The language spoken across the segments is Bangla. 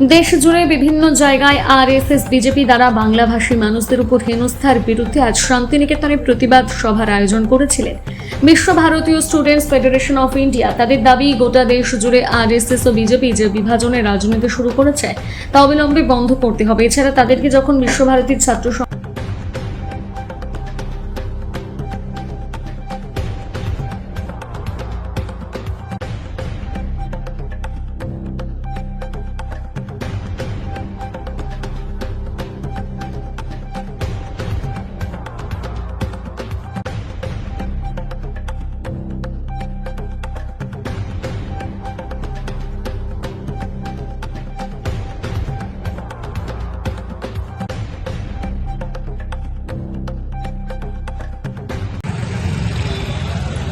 দেশ জুড়ে বিভিন্ন জায়গায় আরএসএস, বিজেপি দ্বারা বাংলাভাষী মানুষদের উপর হেনস্থার বিরুদ্ধে আজ শান্তিনিকেতনে প্রতিবাদ সভার আয়োজন করেছিলেন। বিশ্ব ভারতীয় স্টুডেন্টস ফেডারেশন অফ ইন্ডিয়া তাদের দাবি, গোটা দেশ জুড়ে আরএসএস ও বিজেপি যে বিভাজনের রাজনীতি শুরু করেছে, তা অবিলম্বে বন্ধ করতে হবে। এছাড়া তাদেরকে যখন বিশ্বভারতীর ছাত্র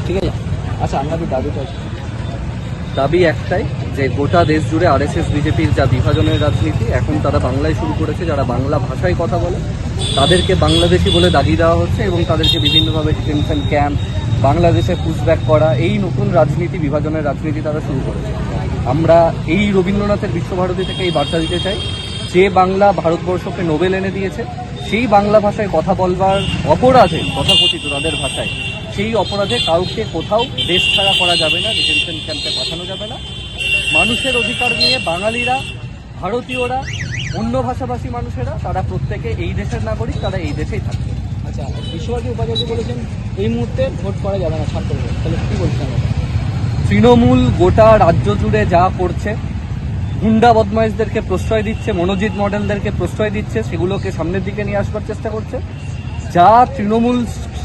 ঠিক আছে আচ্ছা আপনাদের দাবিটা? দাবি একটাই যে গোটা দেশ জুড়ে আরএসএস, বিজেপির যা বিভাজনের রাজনীতি, এখন তারা বাংলায় শুরু করেছে, যারা বাংলা ভাষায় কথা বলে, তাদেরকে বাংলাদেশি বলে দাগিয়ে দেওয়া হচ্ছে এবং তাদেরকে বিভিন্নভাবে ডিটেনশন ক্যাম্প, বাংলাদেশে পুশব্যাক করা, এই নতুন রাজনীতি, বিভাজনের রাজনীতি তারা শুরু করেছে আমরা এই রবীন্দ্রনাথের বিশ্বভারতী থেকে এই বার্তা দিতে চাই, যে বাংলা ভারতবর্ষকে নোবেল এনে দিয়েছে, সেই বাংলা ভাষায় কথা বলবার অপরাধে, তথাকথিত তাদের ভাষায় সেই অপরাধে কাউকে কোথাও দেশ ছাড়া করা যাবে না ডিটেনশন ক্যাম্পে পাঠানো যাবে না। মানুষের অধিকার নিয়ে বাঙালিরা ভারতীয়রা অন্য ভাষাভাষী মানুষেরা তারা প্রত্যেকে এই দেশের নাগরিক তারা এই দেশেই থাকবে। আচ্ছা বিশ্বভারতী উপাচার্য বলেছেন এই মুহূর্তে ভোট করা যাবে না ভোট তাহলে কি বলছেন? তৃণমূল গোটা রাজ্য জুড়ে যা করছে গুন্ডা বদমাইশদেরকে প্রশ্রয় দিচ্ছে মনোজিৎ মডেলদেরকে প্রশ্রয় দিচ্ছে সেগুলোকে সামনের দিকে নিয়ে আসবার চেষ্টা করছে। যা তৃণমূল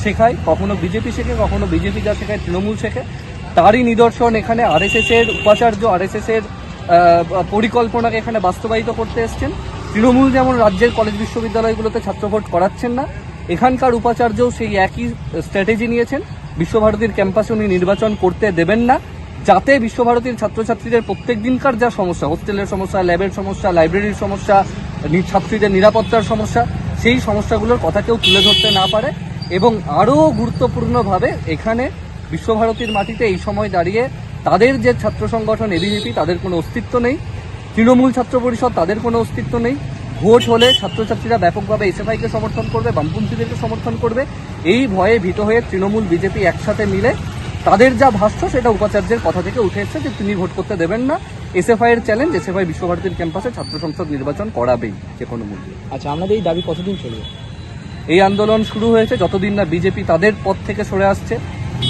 শেখায় কখনো বিজেপি শেখে কখনো বিজেপি যা শেখায় তৃণমূল শেখে। তারই নিদর্শন এখানে আরএসএস এর উপাচার্য আরএসএস এর আহ, পরিকল্পনাকে এখানে বাস্তবায়িত করতে এসছেন। তৃণমূল যেমন রাজ্যের কলেজ বিশ্ববিদ্যালয়গুলোতে ছাত্র ভোট করাচ্ছেন না এখানকার উপাচার্যও সেই একই স্ট্র্যাটেজি নিয়েছেন। বিশ্বভারতীর ক্যাম্পাসে উনি নির্বাচন করতে দেবেন না যাতে বিশ্বভারতীর ছাত্রছাত্রীদের প্রত্যেক দিনকার যা সমস্যা হোস্টেলের সমস্যা ল্যাবের সমস্যা লাইব্রেরির সমস্যা ছাত্রীদের নিরাপত্তার সমস্যা সেই সমস্যাগুলোর কথা কেউ তুলে ধরতে না পারে। এবং আরও গুরুত্বপূর্ণভাবে এখানে বিশ্বভারতীর মাটিতে এই সময় দাঁড়িয়ে তাদের যে ছাত্র সংগঠন এবিভিপি তাদের কোনো অস্তিত্ব নেই। তৃণমূল ছাত্র পরিষদ, তাদের কোনো অস্তিত্ব নেই। ভোট হলে ছাত্রছাত্রীরা ব্যাপকভাবে এসএফআইকে সমর্থন করবে, বামপন্থীদেরকে সমর্থন করবে। এই ভয়ে ভীত হয়ে তৃণমূল, বিজেপি একসাথে মিলে তাদের যা ভাষ্য, সেটা উপাচার্যের কথা থেকে উঠে এসেছে যে তিনি ভোট করতে দেবেন না। এসএফআই এর চ্যালেঞ্জ এসএফআই বিশ্বভারতীর ক্যাম্পাসে ছাত্র সংসদ নির্বাচন করাবেই, যে কোনো মূল্যে। আচ্ছা আমাদের এই দাবি কতদিন চলবে? এই আন্দোলন শুরু হয়েছে যতদিন না বিজেপি তাদের পথ থেকে সরে আসছে।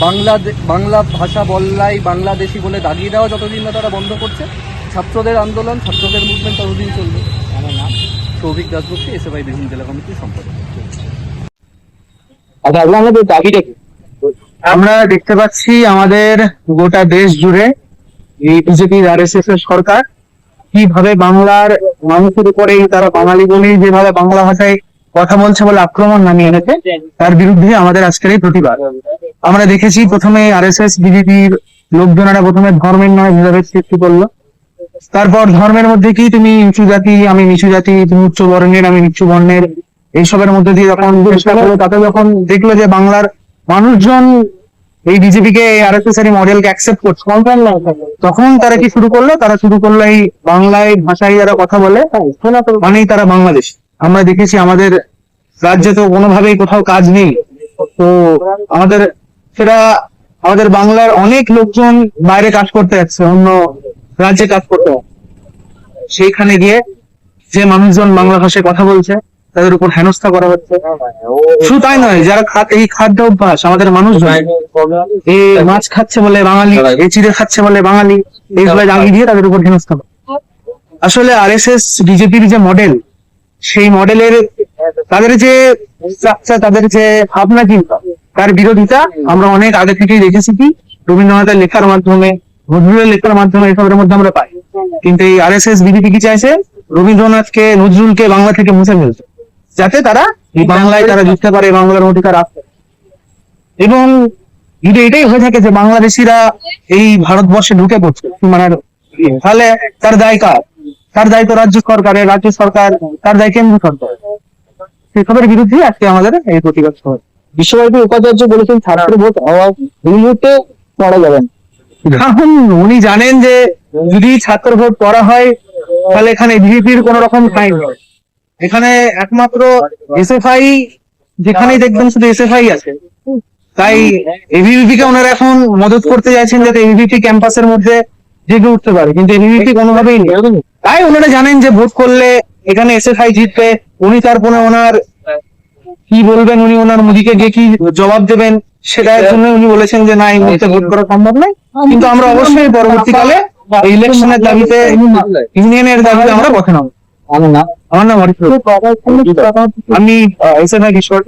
বাংলা বাংলা ভাষা বললাই বাংলাদেশি বলে দাগিয়ে দেওয়া যতদিন না তারা বন্ধ করছে। ছাত্রদের আন্দোলন ছাত্রদের মুভমেন্ট ততদিন চলবে। আমার নাম সৌভিক দাসগুপ্তি এসএফআই বীরভূম জেলা কমিটির সম্পাদক। আচ্ছা আমরা দেখতে পাচ্ছি আমাদের গোটা দেশ জুড়ে এই বিজেপি আর এস এস এর সরকার কীভাবে বাংলার মানুষের উপরেই তারা বাঙালি বলেই যেভাবে বাংলা ভাষায় কথা বলছে বলে আক্রমণ নামিয়ে এনেছে। তার বিরুদ্ধে আমাদের আজকের এই প্রতিবাদ। আমরা দেখেছি প্রথমে আর এস এস বিজেপির লোকজনেরা প্রথমে ধর্মের নয় ভেদাভেদ সৃষ্টি করল। তারপর ধর্মের মধ্যে কি তুমি নিচু জাতি, আমি নিচু জাতি, তুমি উচ্চ বর্ণের, আমি নিচু বর্ণের, এইসবের মধ্যে দিয়ে যখন চেষ্টা করল, তাতে যখন দেখল যে বাংলার মানুষজন এই বিজেপি কে আর এস এস এর মডেলকে অ্যাকসেপ্ট করছে, তখন তারা কি শুরু করল? তারা শুরু করল এই বাংলায় ভাষায় যারা কথা বলে, মানেই তারা বাংলাদেশ। আমরা দেখেছি আমাদের রাজ্যে তো কোনোভাবেই কোথাও কাজ নেই। তো আমাদের সেটা, আমাদের বাংলার অনেক লোকজন বাইরে কাজ করতে যাচ্ছে, অন্য রাজ্যে কাজ করতে। সেইখানে গিয়ে যে মানুষজন বাংলা ভাষায় কথা বলছে, তাদের উপর হেনস্থা করা হচ্ছে। শুধু তাই নয়, যারা এই খাদ্য অভ্যাস, আমাদের মানুষজন এই মাছ খাচ্ছে বলে বাঙালি এই চিড়ে খাচ্ছে বলে বাঙালি, এইগুলো জাগিয়ে দিয়ে তাদের উপর হেনস্থা আসলে আর এস এস বিজেপির যে মডেল সেই মডেলের তাদের যে তাদের যে ভাবনা চিন্তা, তার বিরোধিতা আমরা অনেক আগে থেকেই দেখেছি কি, রবীন্দ্রনাথের লেখার মাধ্যমে, নজরুলের লেখার মাধ্যমে এসবের মধ্যে আমরা পাই। কিন্তু এই আর এস এস বিজেপি কি চাইছে? রবীন্দ্রনাথকে, নজরুলকে বাংলা থেকে মুছে ফেলছে যাতে তারা এই বাংলায় তারা জিততে পারে বাংলার অধিকার পারে। এবং যদি এটাই হয়ে থাকে যে বাংলাদেশিরা এই ভারতবর্ষে ঢুকে পড়ছে মানে তাহলে তার দায় কার? তার দায় তো রাজ্য সরকারের রাজ্য সরকার তার দায় কেন্দ্র সরকার সেসবের বিরুদ্ধে আজকে আমাদের এই প্রতিবাদ সভা। বিশ্বভারতী উপাচার্য বলেছেন ছাত্র ভোট হওয়া এই মুহূর্তে করা যাবে না কারণ উনি জানেন যে যদি ছাত্র ভোট করা হয় তাহলে এখানে বিজেপির কোন রকম ঠাঁই নেই। এখানে একমাত্র এসএফআই যেখানেই দেখবেন শুধু এসএফআই আছে তাই এবিভিপি কে ওনারা এখন মদত করতে চাইছেন যাতে এবিভিপি ক্যাম্পাসের মধ্যে জেগে উঠতে পারে কিন্তু এবিভিপি কোনোভাবেই নেই। তাই ওনারা জানেন যে ভোট করলে এখানে এসএফআই জিতবে উনি তারপরে ওনার কি বলবেন উনি ওনার মোদিকে গিয়ে কি জবাব দেবেন সেটার জন্য উনি বলেছেন যে না এই মুহূর্তে ভোট করা সম্ভব নয়। কিন্তু আমরা অবশ্যই পরবর্তীকালে ইলেকশনের দাবিতে ইউনিয়নের দাবিতে আমরা পথে নামবো। আমার নাম আমার নাম আমি এসএফআই কিশোর